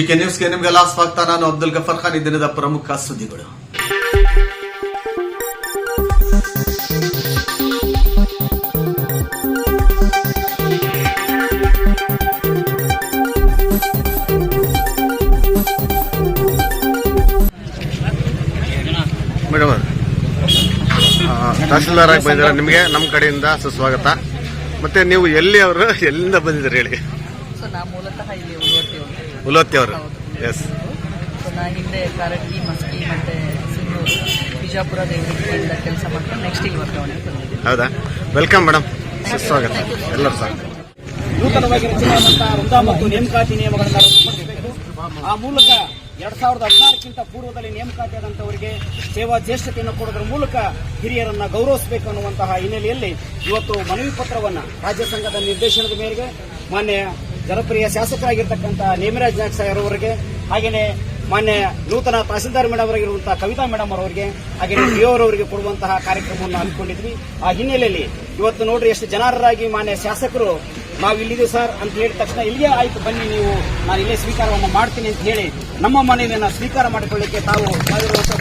GK ನ್ಯೂಸ್ಗೆ ನಿಮಗೆಲ್ಲ ಸ್ವಾಗತ ನಾನು ಅಬ್ದುಲ್ ಗಫರ್ ಖಾನ್ ಈ ದಿನದ ಪ್ರಮುಖ ಸುದ್ದಿಗಳು. ಮೇಡಮ್ ತಹಸೀಲ್ದಾರ್ ಆಗಿ ಬಂದಿದ್ದಾರೆ. ನಿಮಗೆ ನಮ್ಮ ಕಡೆಯಿಂದ ಸುಸ್ವಾಗತ. ಮತ್ತೆ ನೀವು ಎಲ್ಲಿ ಅವರು ಎಲ್ಲಿಂದ ಬಂದಿದ್ದೀರಿ ಹೇಳಿ? ಸೊ ನಾ ಮೂಲತಃ ಇಲ್ಲಿ ಉಲೋತ್ತಿ ಅವರು. ಎಸ್ ನಾ ಹಿಂದೆ ಕಾರಟಗಿ ಮಸ್ಕಿ ಮತ್ತೆ ಬಿಜಾಪುರ ಕೆಲಸ ಮಾಡ್ಕೊಂಡು ನೆಕ್ಸ್ಟ್ ಇಲ್ಲಿ ವರ್ಗಾವಣೆ ಹೌದಾ? ವೆಲ್ಕಮ್ ಮೇಡಮ್ ಸುಸ್ವಾಗತ ಎಲ್ಲರೂ ಸರ್ ನೂತನವಾಗಿ ರಚನೆಯಾದಂತಹ ವೃಂದ ಮತ್ತು ನೇಮಕಾತಿ ನಿಯಮಗಳನ್ನು ರೂಪಿಸಬೇಕು ಆ ಮೂಲಕ ಎರಡ್ ಸಾವಿರದ ಹದಿನಾರಕ್ಕಿಂತ ಪೂರ್ವದಲ್ಲಿ ನೇಮಕಾತಿಯಾದಂತವರಿಗೆ ಸೇವಾ ಜ್ಯೇಷ್ಠತೆಯನ್ನು ಕೊಡೋದ್ರ ಮೂಲಕ ಹಿರಿಯರನ್ನ ಗೌರವಿಸಬೇಕು ಅನ್ನುವಂತಹ ಹಿನ್ನೆಲೆಯಲ್ಲಿ ಇವತ್ತು ಮನವಿ ಪತ್ರವನ್ನು ರಾಜ್ಯ ಸಂಘದ ನಿರ್ದೇಶನದ ಮೇರೆಗೆ ಮಾನ್ಯ ಜನಪ್ರಿಯ ಶಾಸಕರಾಗಿರ್ತಕ್ಕಂಥ ನೇಮರಾಜ್ ನಾಯಕ್ ಸಾಹೇಬ್ ಅವರಿಗೆ ಹಾಗೆಯೇ ಮಾನ್ಯ ನೂತನ ತಹಸೀಲ್ದಾರ್ ಮೇಡಮ್ ಅವರಾಗಿರುವಂತಹ ಕವಿತಾ ಮೇಡಮ್ ಅವರಿಗೆ ಹಾಗೆ ಅವರಿಗೆ ಕೊಡುವಂತಹ ಕಾರ್ಯಕ್ರಮವನ್ನು ಹಮ್ಮಿಕೊಂಡಿದ್ವಿ. ಆ ಹಿನ್ನೆಲೆಯಲ್ಲಿ ಇವತ್ತು ನೋಡ್ರಿ ಎಷ್ಟು ಜನರಾಗಿ ಮಾನ್ಯ ಶಾಸಕರು ನಾವು ಇಲ್ಲಿದ್ದೀವಿ ಸರ್ ಅಂತ ಹೇಳಿದ ತಕ್ಷಣ ಇಲ್ಲಿಯೇ ಆಯ್ತು, ಬನ್ನಿ ನೀವು, ನಾನು ಇಲ್ಲೇ ಸ್ವೀಕಾರವನ್ನು ಮಾಡ್ತೀನಿ ಅಂತ ಹೇಳಿ ನಮ್ಮ ಮನೆಯನ್ನು ಸ್ವೀಕಾರ ಮಾಡಿಕೊಳ್ಳಿಕ್ಕೆ ತಾವು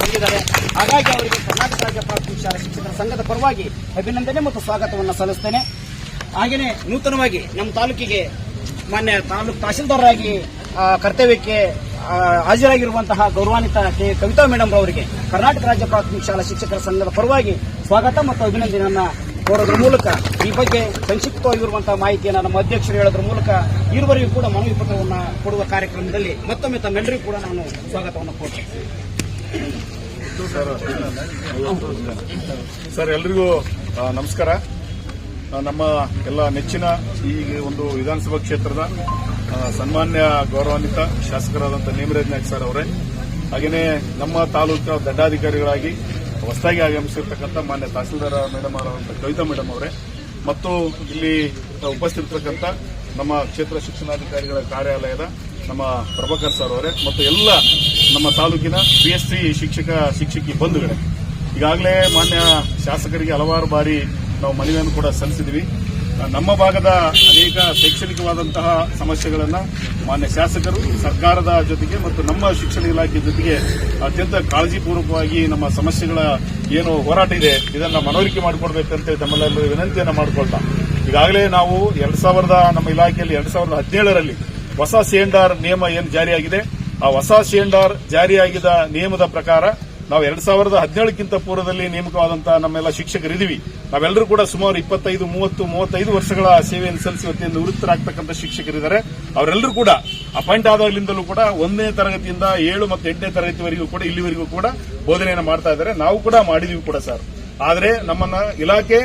ಬಂದಿದ್ದಾರೆ. ಹಾಗಾಗಿ ಅವರಿಗೆ ಕರ್ನಾಟಕ ರಾಜ್ಯ ಪ್ರಾಥಮಿಕ ಶಾಲಾ ಶಿಕ್ಷಕರ ಸಂಘದ ಪರವಾಗಿ ಅಭಿನಂದನೆ ಮತ್ತು ಸ್ವಾಗತವನ್ನು ಸಲ್ಲಿಸ್ತೇನೆ. ಹಾಗೆಯೇ ನೂತನವಾಗಿ ನಮ್ಮ ತಾಲೂಕಿಗೆ ಮಾನ್ಯ ತಾಲೂಕು ತಹಸೀಲ್ದಾರರಾಗಿ ಕರ್ತವ್ಯಕ್ಕೆ ಹಾಜರಾಗಿರುವಂತಹ ಗೌರವಾನ್ವಿತ ಕೆ. ಕವಿತಾ ಮೇಡಮ್ ಅವರಿಗೆ ಕರ್ನಾಟಕ ರಾಜ್ಯ ಪ್ರಾಥಮಿಕ ಶಾಲಾ ಶಿಕ್ಷಕರ ಸಂಘದ ಪರವಾಗಿ ಸ್ವಾಗತ ಮತ್ತು ಅಭಿನಂದನೆಯನ್ನ ಕೋರೋದ್ರ ಮೂಲಕ ಈ ಬಗ್ಗೆ ಸಂಕ್ಷಿಪ್ತವಾಗಿರುವಂತಹ ಮಾಹಿತಿಯನ್ನು ನಮ್ಮ ಅಧ್ಯಕ್ಷರು ಹೇಳೋದ್ರ ಮೂಲಕ ಇರುವರೆಗೂ ಕೂಡ ಮನವಿ ಪತ್ರವನ್ನು ಕೊಡುವ ಕಾರ್ಯಕ್ರಮದಲ್ಲಿ ಮತ್ತೊಮ್ಮೆ ತಮ್ಮೆಲ್ಲರಿಗೂ ಕೂಡ ನಾನು ಸ್ವಾಗತವನ್ನು ಕೋರ್ತೇನೆ ಸರ್ ಎಲ್ರಿಗೂ ನಮಸ್ಕಾರ. ನಮ್ಮ ಎಲ್ಲ ನೆಚ್ಚಿನ ಈ ಒಂದು ವಿಧಾನಸಭಾ ಕ್ಷೇತ್ರದ ಸನ್ಮಾನ್ಯ ಗೌರವಾನ್ವಿತ ಶಾಸಕರಾದಂಥ ನೇಮರಾಜ್ ನಾಯ್ಕ ಸರ್ ಅವರೇ, ಹಾಗೆಯೇ ನಮ್ಮ ತಾಲೂಕು ದಂಡಾಧಿಕಾರಿಗಳಾಗಿ ಹೊಸದಾಗಿ ಆಗಮಿಸಿರ್ತಕ್ಕಂಥ ಮಾನ್ಯ ತಹಸೀಲ್ದಾರ್ ಮೇಡಮ್ ಅವರಂಥ ಕವಿತಾ ಮೇಡಮ್ ಅವರೇ, ಮತ್ತು ಇಲ್ಲಿ ಉಪಸ್ಥಿತಿರ್ತಕ್ಕಂಥ ನಮ್ಮ ಕ್ಷೇತ್ರ ಶಿಕ್ಷಣಾಧಿಕಾರಿಗಳ ಕಾರ್ಯಾಲಯದ ನಮ್ಮ ಪ್ರಭಾಕರ್ ಸರ್ ಅವರೇ, ಮತ್ತು ಎಲ್ಲ ನಮ್ಮ ತಾಲೂಕಿನ ಪಿ ಶಿಕ್ಷಕ, ಶಿಕ್ಷಕಿ ಬಂಧುಗಳೇ. ಈಗಾಗಲೇ ಮಾನ್ಯ ಶಾಸಕರಿಗೆ ಹಲವಾರು ಬಾರಿ ನಾವು ಮನವಿಯನ್ನು ಕೂಡ ಸಲ್ಲಿಸಿದ್ವಿ ನಮ್ಮ ಭಾಗದ ಅನೇಕ ಶೈಕ್ಷಣಿಕವಾದಂತಹ ಸಮಸ್ಯೆಗಳನ್ನು ಮಾನ್ಯ ಶಾಸಕರು, ಸರ್ಕಾರದ ಜೊತೆಗೆ ಮತ್ತು ನಮ್ಮ ಶಿಕ್ಷಣ ಇಲಾಖೆ ಜೊತೆಗೆ ಅತ್ಯಂತ ಕಾಳಜಿಪೂರ್ವಕವಾಗಿ ನಮ್ಮ ಸಮಸ್ಯೆಗಳ ಏನು ಹೋರಾಟ ಇದೆ ಇದನ್ನ ಮನವರಿಕೆ ಮಾಡಿಕೊಡ್ಬೇಕಂತ ತಮ್ಮೆಲ್ಲರೂ ವಿನಂತಿಯನ್ನು ಮಾಡಿಕೊಳ್ತಾ, ಈಗಾಗಲೇ ನಾವು ಎರಡ್ ಸಾವಿರದ ನಮ್ಮ ಇಲಾಖೆಯಲ್ಲಿ ಎರಡ್ ಸಾವಿರದ ಹದಿನೇಳರಲ್ಲಿ ಹೊಸ ಸಿಎಂಡಾರ್ ನಿಯಮ ಏನು ಜಾರಿಯಾಗಿದೆ, ಆ ಹೊಸ ಸಿಎಂಡಾರ್ ಜಾರಿಯಾಗಿದ್ದ ನಿಯಮದ ಪ್ರಕಾರ ನಾವು ಎರಡ್ ಸಾವಿರದ ಹದಿನೇಳಕ್ಕಿಂತ ಪೂರ್ವದಲ್ಲಿ ನೇಮಕವಾದಂತಹ ನಮ್ಮೆಲ್ಲ ಶಿಕ್ಷಕರಿದ್ದೀವಿ. ನಾವೆಲ್ಲರೂ ಕೂಡ ಸುಮಾರು ಇಪ್ಪತ್ತೈದು, ಮೂವತ್ತು, ಮೂವತ್ತೈದು ವರ್ಷಗಳ ಸೇವೆಯನ್ನು ಸಲ್ಲಿಸಿ ವತಿಯಿಂದ ನಿವೃತ್ತರಾಗ್ತಕ್ಕಂಥ ಶಿಕ್ಷಕರಿದ್ದಾರೆ. ಅವರೆಲ್ಲರೂ ಕೂಡ ಅಪಾಯಿಂಟ್ ಆದಾಗಲಿಂದಲೂ ಕೂಡ ಒಂದನೇ ತರಗತಿಯಿಂದ ಏಳು ಮತ್ತು ಎಂಟನೇ ತರಗತಿವರೆಗೂ ಕೂಡ ಇಲ್ಲಿವರೆಗೂ ಕೂಡ ಬೋಧನೆಯನ್ನು ಮಾಡ್ತಾ ಇದ್ದಾರೆ. ನಾವು ಕೂಡ ಮಾಡಿದೀವಿ ಕೂಡ ಸರ್. ಆದರೆ ನಮ್ಮನ್ನ ಇಲಾಖೆ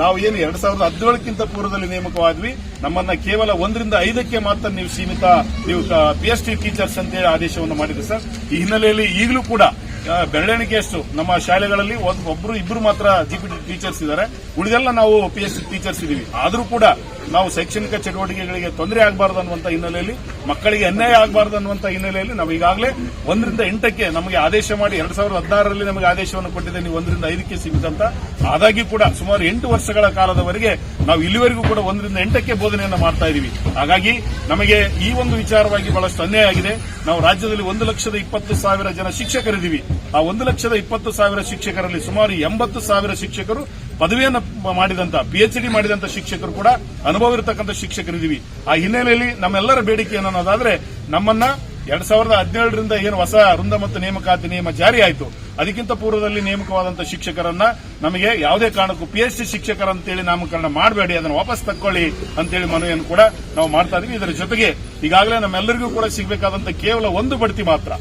ನಾವು ಏನು ಎರಡ್ ಸಾವಿರದ ಹದಿನೇಳಕ್ಕಿಂತ ಪೂರ್ವದಲ್ಲಿ ನೇಮಕವಾದ್ವಿ. ನಮ್ಮನ್ನ ಕೇವಲ ಒಂದರಿಂದ ಐದಕ್ಕೆ ಮಾತ್ರ ನೀವು ಸೀಮಿತ, ನೀವು ಪಿ ಎಚ್ ಟಿ ಟೀಚರ್ಸ್ ಅಂತೇಳಿ ಆದೇಶವನ್ನು ಮಾಡಿದ್ರಿ ಸರ್. ಈ ಹಿನ್ನೆಲೆಯಲ್ಲಿ ಈಗಲೂ ಕೂಡ ಆ, ಬೆರಳೆಣಿಕೆಯಷ್ಟು ನಮ್ಮ ಶಾಲೆಗಳಲ್ಲಿ ಒಬ್ರು ಇಬ್ರು ಮಾತ್ರ ಜಿಪಿಟಿ ಟೀಚರ್ಸ್ ಇದ್ದಾರೆ ಉಳಿದೆಲ್ಲ ನಾವು ಪಿ ಎಚ್ ಟೀಚರ್ಸ್ ಇದೀವಿ ಆದರೂ ಕೂಡ ನಾವು ಶೈಕ್ಷಣಿಕ ಚಟುವಟಿಕೆಗಳಿಗೆ ತೊಂದರೆ ಆಗಬಾರದು ಅನ್ನುವಂತ ಹಿನ್ನೆಲೆಯಲ್ಲಿ ಮಕ್ಕಳಿಗೆ ಅನ್ಯಾಯ ಆಗಬಾರದು ಅನ್ನುವಂತ ಹಿನ್ನೆಲೆಯಲ್ಲಿ ನಾವು ಈಗಾಗಲೇ ಒಂದರಿಂದ ಎಂಟಕ್ಕೆ ನಮಗೆ ಆದೇಶ ಮಾಡಿ ಎರಡ್ ಸಾವಿರದ ಹದಿನಾರರಲ್ಲಿ ನಮಗೆ ಆದೇಶವನ್ನು ಕೊಟ್ಟಿದೆ ನೀವು ಒಂದರಿಂದ ಐದಕ್ಕೆ ಸಿಗುತ್ತಂತ ಆದಾಗಿ ಕೂಡ ಸುಮಾರು ಎಂಟು ವರ್ಷಗಳ ಕಾಲದವರೆಗೆ ನಾವು ಇಲ್ಲಿವರೆಗೂ ಕೂಡ ಒಂದರಿಂದ ಎಂಟಕ್ಕೆ ಬೋಧನೆಯನ್ನು ಮಾಡ್ತಾ ಇದೀವಿ ಹಾಗಾಗಿ ನಮಗೆ ಈ ಒಂದು ವಿಚಾರವಾಗಿ ಬಹಳಷ್ಟು ಅನ್ಯಾಯ ಆಗಿದೆ. ನಾವು ರಾಜ್ಯದಲ್ಲಿ ಒಂದು ಲಕ್ಷದ ಇಪ್ಪತ್ತು ಸಾವಿರ ಜನ ಶಿಕ್ಷಕರಿದ್ದೀವಿ. ಆ ಒಂದು ಲಕ್ಷದ ಇಪ್ಪತ್ತು ಸಾವಿರ ಶಿಕ್ಷಕರಲ್ಲಿ ಸುಮಾರು ಎಂಬತ್ತು ಸಾವಿರ ಶಿಕ್ಷಕರು ಪದವಿಯನ್ನು ಮಾಡಿದಂತ ಪಿಎಚ್ಡಿ ಮಾಡಿದಂತ ಶಿಕ್ಷಕರು ಕೂಡ ಅನುಭವ ಇರತಕ್ಕಂಥ ಶಿಕ್ಷಕರಿದ್ದೀವಿ. ಆ ಹಿನ್ನೆಲೆಯಲ್ಲಿ ನಮ್ಮೆಲ್ಲರ ಬೇಡಿಕೆ ಏನನ್ನೋದಾದ್ರೆ ನಮ್ಮನ್ನ ಎರಡ್ ಸಾವಿರದ ಹದಿನೇಳರಿಂದ ಏನು ಹೊಸ ವೃಂದ ಮತ್ತು ನೇಮಕಾತಿ ನಿಯಮ ಜಾರಿ ಆಯಿತು. ಅದಕ್ಕಿಂತ ಪೂರ್ವದಲ್ಲಿ ನೇಮಕವಾದಂತಹ ಶಿಕ್ಷಕರನ್ನ ನಮಗೆ ಯಾವುದೇ ಕಾರಣಕ್ಕೂ ಪಿ ಎಚ್ ಡಿ ಶಿಕ್ಷಕರಂತೇಳಿ ನಾಮಕರಣ ಮಾಡಬೇಡಿ, ಅದನ್ನು ವಾಪಸ್ ತಕ್ಕೊಳ್ಳಿ ಅಂತೇಳಿ ಮನವಿಯನ್ನು ಕೂಡ ನಾವು ಮಾಡ್ತಾ ಇದೀವಿ. ಇದರ ಜೊತೆಗೆ ಈಗಾಗಲೇ ನಮ್ಮೆಲ್ಲರಿಗೂ ಕೂಡ ಸಿಗಬೇಕಾದಂತ ಕೇವಲ ಒಂದು ಬಡ್ತಿ ಮಾತ್ರ.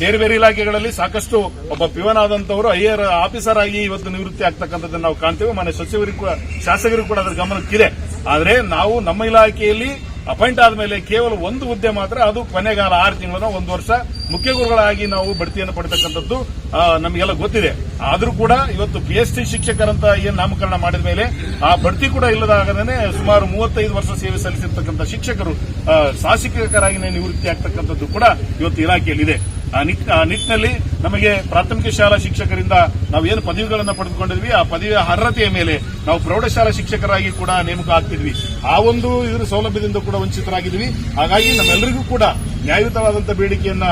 ಬೇರೆ ಬೇರೆ ಇಲಾಖೆಗಳಲ್ಲಿ ಸಾಕಷ್ಟು ಒಬ್ಬ ಪಿವನ್ ಆದಂತವರು ಐಆರ್ ಆಫೀಸರ್ ಆಗಿ ಇವತ್ತು ನಿವೃತ್ತಿ ಆಗ್ತಕ್ಕಂಥದ್ದನ್ನು ನಾವು ಕಾಣ್ತೇವೆ. ಮನೆ ಸಚಿವರಿಗೂ ಶಾಸಕರಿಗೂ ಕೂಡ ಅದರ ಗಮನಕ್ಕಿದೆ. ಆದರೆ ನಾವು ನಮ್ಮ ಇಲಾಖೆಯಲ್ಲಿ ಅಪಾಯಿಂಟ್ ಆದಮೇಲೆ ಕೇವಲ ಒಂದು ಹುದ್ದೆ ಮಾತ್ರ, ಅದು ಕೊನೆಗಾಲ ಆರು ತಿಂಗಳ, ಒಂದು ವರ್ಷ. ಮುಖ್ಯ ಗುರುಗಳಾಗಿ ನಾವು ಬಡ್ತಿಯನ್ನು ಪಡೆತಕ್ಕಂಥದ್ದು ನಮಗೆಲ್ಲ ಗೊತ್ತಿದೆ. ಆದರೂ ಕೂಡ ಇವತ್ತು ಪಿ ಎಸ್ ಟಿ ಶಿಕ್ಷಕರಂತ ಏನು ನಾಮಕರಣ ಮಾಡಿದ ಮೇಲೆ, ಆ ಬಡ್ತಿ ಕೂಡ ಇಲ್ಲದಾಗದೇ ಸುಮಾರು ಮೂವತ್ತೈದು ವರ್ಷ ಸೇವೆ ಸಲ್ಲಿಸಿರ್ತಕ್ಕಂಥ ಶಿಕ್ಷಕರು ಶಾಸಕರಾಗಿ ನಿವೃತ್ತಿ ಆಗ್ತಕ್ಕಂಥದ್ದು ಕೂಡ ಇವತ್ತು ಇಲಾಖೆಯಲ್ಲಿದೆ. ಆ ನಿಟ್- ಆ ನಿಟ್ಟಿನಲ್ಲಿ ನಮಗೆ ಪ್ರಾಥಮಿಕ ಶಾಲಾ ಶಿಕ್ಷಕರಿಂದ ನಾವು ಏನು ಪದವಿಗಳನ್ನು ಪಡೆದುಕೊಂಡಿದ್ವಿ, ಆ ಪದವಿಯ ಅರ್ಹತೆಯ ಮೇಲೆ ನಾವು ಪ್ರೌಢಶಾಲಾ ಶಿಕ್ಷಕರಾಗಿ ಕೂಡ ನೇಮಕ ಆಗ್ತಿದ್ವಿ. ಆ ಒಂದು ಇದರ ಸೌಲಭ್ಯದಿಂದ ಕೂಡ ವಂಚಿತರಾಗಿದ್ವಿ. ಹಾಗಾಗಿ ನಮ್ಮೆಲ್ಲರಿಗೂ ಕೂಡ ನ್ಯಾಯಯುತವಾದಂತಹ ಬೇಡಿಕೆಯನ್ನ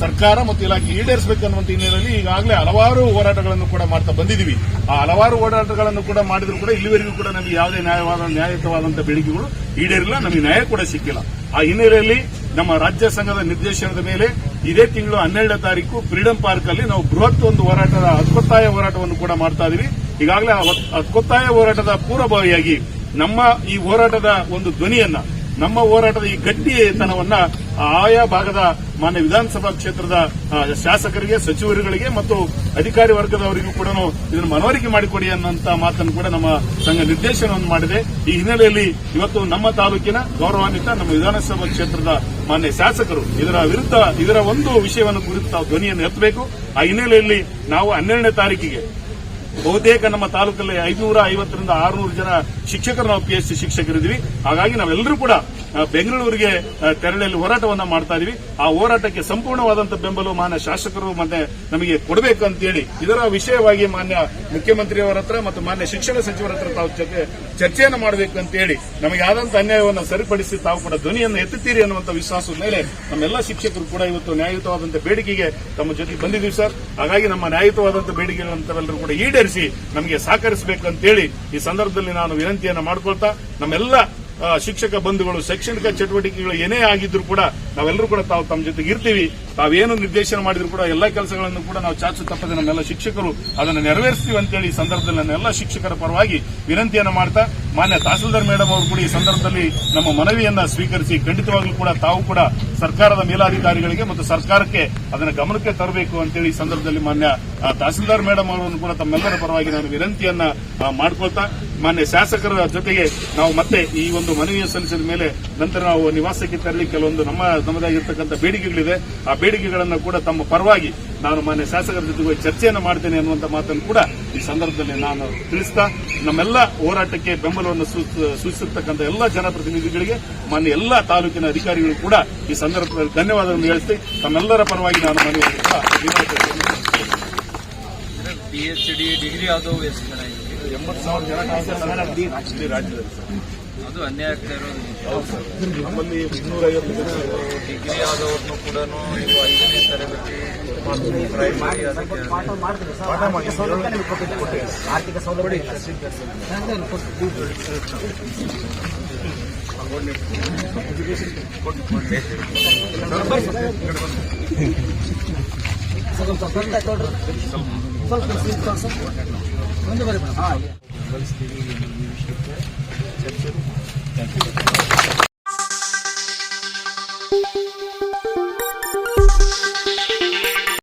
ಸರ್ಕಾರ ಮತ್ತು ಇಲಾಖೆ ಈಡೇರಿಸಬೇಕನ್ನುವಂತ ಹಿನ್ನೆಲೆಯಲ್ಲಿ ಈಗಾಗಲೇ ಹಲವಾರು ಹೋರಾಟಗಳನ್ನು ಕೂಡ ಮಾಡ್ತಾ ಬಂದಿದ್ದೀವಿ. ಆ ಹಲವಾರು ಹೋರಾಟಗಳನ್ನು ಕೂಡ ಮಾಡಿದ್ರು ಕೂಡ ಇಲ್ಲಿವರೆಗೂ ಕೂಡ ನಮಗೆ ಯಾವುದೇ ನ್ಯಾಯವಾದ ನ್ಯಾಯಯುತವಾದಂತಹ ಬೇಡಿಕೆಗಳು ಈಡೇರಿಲ್ಲ, ನಮಗೆ ನ್ಯಾಯ ಕೂಡ ಸಿಕ್ಕಿಲ್ಲ. ಆ ಹಿನ್ನೆಲೆಯಲ್ಲಿ ನಮ್ಮ ರಾಜ್ಯ ಸಂಘದ ನಿರ್ದೇಶನದ ಮೇಲೆ ಇದೇ ತಿಂಗಳು ಹನ್ನೆರಡನೇ ತಾರೀಕು ಫ್ರೀಡಂ ಪಾರ್ಕ್ ಅಲ್ಲಿ ನಾವು ಬೃಹತ್ ಒಂದು ಹೋರಾಟದ ಹಕ್ಕೊತ್ತಾಯ ಹೋರಾಟವನ್ನು ಕೂಡ ಮಾಡ್ತಾ ಇದೀವಿ. ಈಗಾಗಲೇ ಆ ಹಕ್ಕೊತ್ತಾಯ ಹೋರಾಟದ ಪೂರ್ವಭಾವಿಯಾಗಿ ನಮ್ಮ ಈ ಹೋರಾಟದ ಒಂದು ಧ್ವನಿಯನ್ನ, ನಮ್ಮ ಹೋರಾಟದ ಈ ಗಟ್ಟಿತನವನ್ನ ಆಯಾ ಭಾಗದ ಮಾನ್ಯ ವಿಧಾನಸಭಾ ಕ್ಷೇತ್ರದ ಶಾಸಕರಿಗೆ, ಸಚಿವರುಗಳಿಗೆ ಮತ್ತು ಅಧಿಕಾರಿ ವರ್ಗದವರಿಗೂ ಕೂಡ ಇದನ್ನು ಮನವರಿಕೆ ಮಾಡಿಕೊಡಿ ಅನ್ನೋಂಥ ಮಾತನ್ನು ಕೂಡ ನಮ್ಮ ಸಂಘ ನಿರ್ದೇಶನವನ್ನು ಮಾಡಿದೆ. ಈ ಹಿನ್ನೆಲೆಯಲ್ಲಿ ಇವತ್ತು ನಮ್ಮ ತಾಲೂಕಿನ ಗೌರವಾನ್ವಿತ ನಮ್ಮ ವಿಧಾನಸಭಾ ಕ್ಷೇತ್ರದ ಮಾನ್ಯ ಶಾಸಕರು, ಇದರ ವಿರುದ್ಧ, ಇದರ ಒಂದು ವಿಷಯವನ್ನು ಕುರಿತು ತಾವು ಧ್ವನಿಯನ್ನು ಎತ್ತಬೇಕು. ಆ ಹಿನ್ನೆಲೆಯಲ್ಲಿ ನಾವು ಹನ್ನೆರಡನೇ ತಾರೀಕಿಗೆ ಬಹುತೇಕ ನಮ್ಮ ತಾಲೂಕಲ್ಲಿ ಐದುನೂರ ಐವತ್ತರಿಂದ ಆರುನೂರು ಜನ ಶಿಕ್ಷಕರು ನಾವು ಪಿಎಚ್ ಶಿಕ್ಷಕರಿದ್ದೀವಿ. ಹಾಗಾಗಿ ನಾವೆಲ್ಲರೂ ಕೂಡ ಬೆಂಗಳೂರಿಗೆ ತೆರಳಲ್ಲಿ ತೆರಳಲು ಹೋರಾಟವನ್ನ ಮಾಡ್ತಾ ಇದೀವಿ. ಆ ಹೋರಾಟಕ್ಕೆ ಸಂಪೂರ್ಣವಾದಂತಹ ಬೆಂಬಲ ಮಾನ್ಯ ಶಾಸಕರು ಮತ್ತೆ ನಮಗೆ ಕೊಡಬೇಕು ಅಂತೇಳಿ ಇದರ ವಿಷಯವಾಗಿ ಮಾನ್ಯ ಮುಖ್ಯಮಂತ್ರಿಯವರ ಹತ್ರ ಮತ್ತು ಮಾನ್ಯ ಶಿಕ್ಷಣ ಸಚಿವರ ಹತ್ರ ತಾವು ಚರ್ಚೆ- ಚರ್ಚೆಯನ್ನು ಮಾಡಬೇಕು ಅಂತೇಳಿ ನಮಗೆ ಆದಂತ ಅನ್ಯಾಯವನ್ನು ಸರಿಪಡಿಸಿ ತಾವು ಕೂಡ ಧ್ವನಿಯನ್ನು ಎತ್ತುತ್ತೀರಿ ಅನ್ನುವಂಥ ವಿಶ್ವಾಸದ ಮೇಲೆ ನಮ್ಮೆಲ್ಲ ಶಿಕ್ಷಕರು ಕೂಡ ಇವತ್ತು ನ್ಯಾಯಯುತವಾದಂತಹ ಬೇಡಿಕೆಗೆ ತಮ್ಮ ಜೊತೆಗೆ ಬಂದಿದ್ದೀವಿ ಸರ್. ಹಾಗಾಗಿ ನಮ್ಮ ನ್ಯಾಯಯುತವಾದಂತಹ ಬೇಡಿಕೆಗಳಂತವೆಲ್ಲರೂ ಕೂಡ ಈಡೇರಿಸಿ ನಮಗೆ ಸಹಕರಿಸಬೇಕು ಅಂತೇಳಿ ಈ ಸಂದರ್ಭದಲ್ಲಿ ನಾನು ವಿನಂತಿಯನ್ನು ಮಾಡ್ಕೊಳ್ತಾ ನಮ್ಮೆಲ್ಲ ಶಿಕ್ಷಕ ಬಂಧುಗಳು ಶೈಕ್ಷಣಿಕ ಚಟುವಟಿಕೆಗಳು ಏನೇ ಆಗಿದ್ರು ಕೂಡ ನಾವೆಲ್ಲರೂ ಕೂಡ ತಾವು ತಮ್ಮ ಜೊತೆಗೆ ಇರ್ತೀವಿ. ತಾವೇನು ನಿರ್ದೇಶನ ಮಾಡಿದ್ರು ಕೂಡ ಎಲ್ಲ ಕೆಲಸಗಳನ್ನು ಕೂಡ ನಾವು ಚಾಚು ತಪ್ಪದೆ ನಮ್ಮೆಲ್ಲ ಶಿಕ್ಷಕರು ಅದನ್ನು ನೆರವೇರಿಸ್ತೀವಿ ಅಂತೇಳಿ ಈ ಸಂದರ್ಭದಲ್ಲಿ ನನ್ನೆಲ್ಲ ಶಿಕ್ಷಕರ ಪರವಾಗಿ ವಿನಂತಿಯನ್ನು ಮಾಡ್ತಾ, ಮಾನ್ಯ ತಹಸೀಲ್ದಾರ್ ಮೇಡಮ್ ಅವರು ಕೂಡ ಈ ಸಂದರ್ಭದಲ್ಲಿ ನಮ್ಮ ಮನವಿಯನ್ನ ಸ್ವೀಕರಿಸಿ ಖಂಡಿತವಾಗ್ಲೂ ಕೂಡ ತಾವು ಕೂಡ ಸರ್ಕಾರದ ಮೇಲಾಧಿಕಾರಿಗಳಿಗೆ ಮತ್ತು ಸರ್ಕಾರಕ್ಕೆ ಅದನ್ನ ಗಮನಕ್ಕೆ ತರಬೇಕು ಅಂತೇಳಿ ಈ ಸಂದರ್ಭದಲ್ಲಿ ಮಾನ್ಯ ತಹಸೀಲ್ದಾರ್ ಮೇಡಮ್ ಅವರನ್ನು ಕೂಡ ತಮ್ಮೆಲ್ಲರ ಪರವಾಗಿ ನಾನು ವಿನಂತಿಯನ್ನ ಮಾಡ್ಕೊಳ್ತಾ, ಮಾನ್ಯ ಶಾಸಕರ ಜೊತೆಗೆ ನಾವು ಮತ್ತೆ ಈ ಒಂದು ಮನವಿಯನ್ನು ಸಲ್ಲಿಸಿದ ಮೇಲೆ ನಂತರ ನಾವು ನಿವಾಸಕ್ಕೆ ತರಲಿ ಕೆಲವೊಂದು ನಮ್ಮ, ನಮ್ಮದಾಗಿರ್ತಕ್ಕಂಥ ಬೇಡಿಕೆಗಳಿದೆ. ಆ ಬೇಡಿಕೆಗಳನ್ನು ಕೂಡ ತಮ್ಮ ಪರವಾಗಿ ನಾನು ಮಾನ್ಯ ಶಾಸಕರ ಜೊತೆಗೆ ಚರ್ಚೆಯನ್ನು ಮಾಡ್ತೇನೆ ಅನ್ನುವಂಥ ಮಾತನ್ನು ಕೂಡ ಈ ಸಂದರ್ಭದಲ್ಲಿ ನಾನು ತಿಳಿಸ್ತಾ ನಮ್ಮೆಲ್ಲ ಹೋರಾಟಕ್ಕೆ ಬೆಂಬಲವನ್ನು ಸೂಚ- ಸೂಚಿಸಿರ್ತಕ್ಕಂಥ ಎಲ್ಲ ಜನಪ್ರತಿನಿಧಿಗಳಿಗೆ ಮಾನ್ಯ ಎಲ್ಲ ತಾಲೂಕಿನ ಅಧಿಕಾರಿಗಳು ಕೂಡ ಈ ಸಂದರ್ಭದಲ್ಲಿ ಧನ್ಯವಾದವನ್ನು ಹೇಳಿಸಿ ತಮ್ಮೆಲ್ಲರ ಪರವಾಗಿ ನಾನು ಮನೆ ಕೂಡ ವಿನಂತಿಸ್ತೇನೆ. ಪಿ ಎಚ್ ಡಿ ಡಿಗ್ರಿ ಎಂಬತ್ತು ಸಾವಿರ ಜನ ರಾಜ್ಯದಲ್ಲಿ ಇರೋದು ಅನ್ಯಾಯ ಆಗ್ತಾ ಇರೋದು ಡಿಗ್ರಿ ಆದವ್ರನ್ನು ಕೂಡ ನೀವು ಐದನೇ ತರಗತಿ ಪ್ರೈಮರಿ ಅದಕ್ಕೆ ಆರ್ಥಿಕ ಸೌಲಭ್ಯ ಸ್ವಲ್ಪ ಸ್ವಲ್ಪ ಮುಂದೆ ಬರೀ ಹಾಂ ಕಳಿಸ್ತೀವಿ ಈ ವಿಷಯಕ್ಕೆ. ಚರ್ಚೆ ಮಾಡ್ತೀವಿ